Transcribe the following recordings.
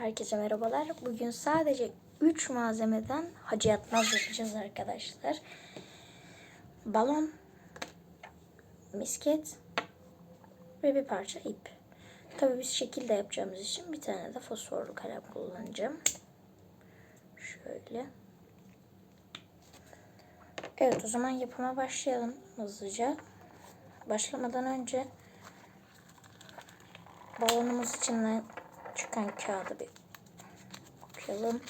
Herkese merhabalar. Bugün sadece 3 malzemeden hacı yatmaz yapacağız arkadaşlar. Balon, misket ve bir parça ip. Tabii biz şekilde yapacağımız için bir tane de fosforlu kalem kullanacağım. Şöyle. Evet o zaman yapıma başlayalım hızlıca. Başlamadan önce balonumuz içinden çıkan kağıdı bir okuyalım.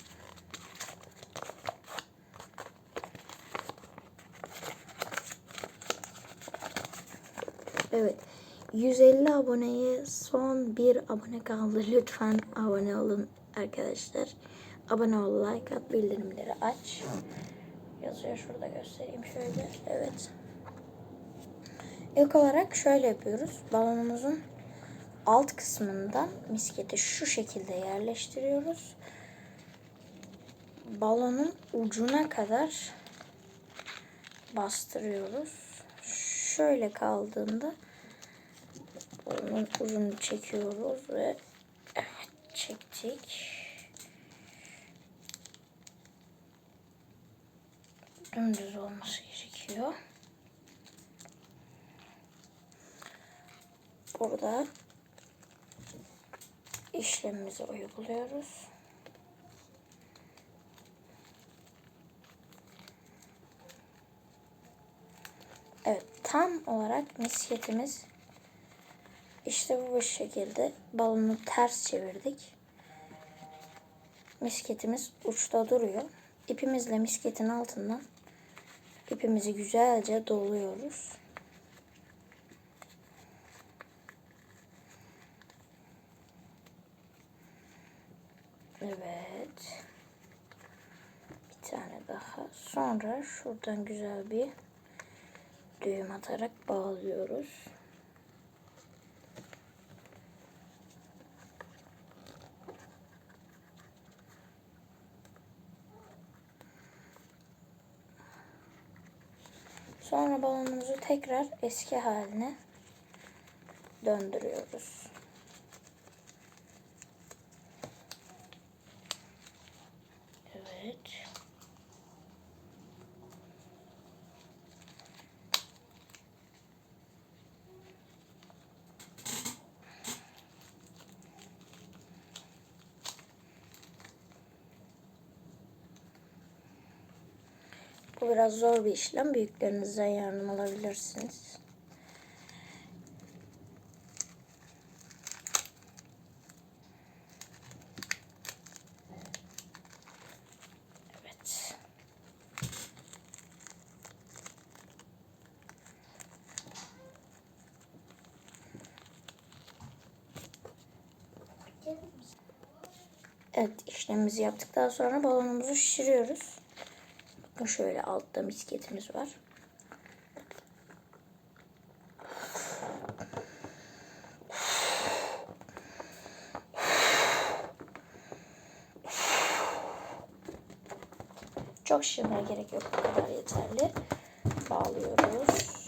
Evet. 150 aboneye son bir abone kaldı. Lütfen abone olun arkadaşlar. Abone ol, like at, bildirimleri aç. Yazıyor şurada göstereyim şöyle. Evet. İlk olarak şöyle yapıyoruz. Balonumuzun alt kısmından misketi şu şekilde yerleştiriyoruz. Balonun ucuna kadar bastırıyoruz. Şöyle kaldığında balonun ucunu çekiyoruz ve evet çektik. Dümdüz olması gerekiyor. Burada işlemimizi uyguluyoruz. Evet tam olarak misketimiz işte bu şekilde balonu ters çevirdik. Misketimiz uçta duruyor. İpimizle misketin altından ipimizi güzelce doluyoruz. Evet. Bir tane daha. Sonra şuradan güzel bir düğüm atarak bağlıyoruz. Sonra balonumuzu tekrar eski haline döndürüyoruz. Evet. Bu biraz zor bir işlem. Büyüklerinizden yardım alabilirsiniz. Evet. Evet işlemimizi yaptıktan sonra balonumuzu şişiriyoruz. Bakın şöyle altta misketimiz var. Çok şişirmeye gerek yok. Bu kadar yeterli. Bağlıyoruz.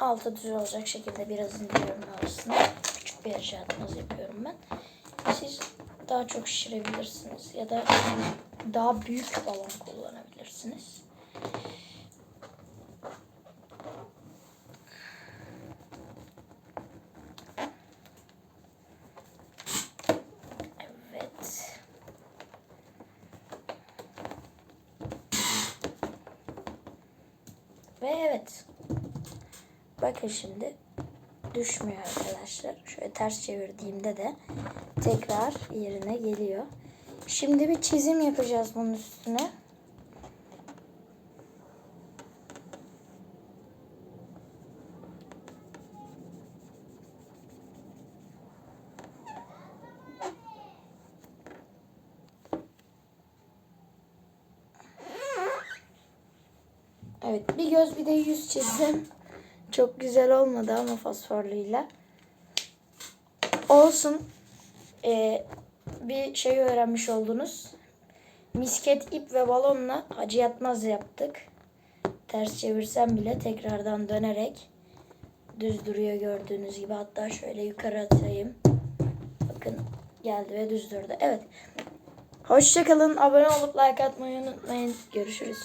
Altı düz olacak şekilde biraz indiriyorum arasına. Küçük bir aşağıdınız yapıyorum ben. Siz daha çok şişirebilirsiniz ya da daha büyük balon kullanabilirsiniz. Evet. Ve evet. Bakın şimdi düşmüyor arkadaşlar. Şöyle ters çevirdiğimde de tekrar yerine geliyor. Şimdi bir çizim yapacağız bunun üstüne. Evet bir göz bir de yüz çizdim. Çok güzel olmadı ama fosforluyla. Olsun. Ee, bir şey öğrenmiş oldunuz. misket ip ve balonla hacı yatmaz yaptık. Ters çevirsem bile tekrardan dönerek düz duruyor gördüğünüz gibi. Hatta şöyle yukarı atayım. Bakın geldi ve düz durdu. Evet. Hoşçakalın. Abone olup like atmayı unutmayın. Görüşürüz.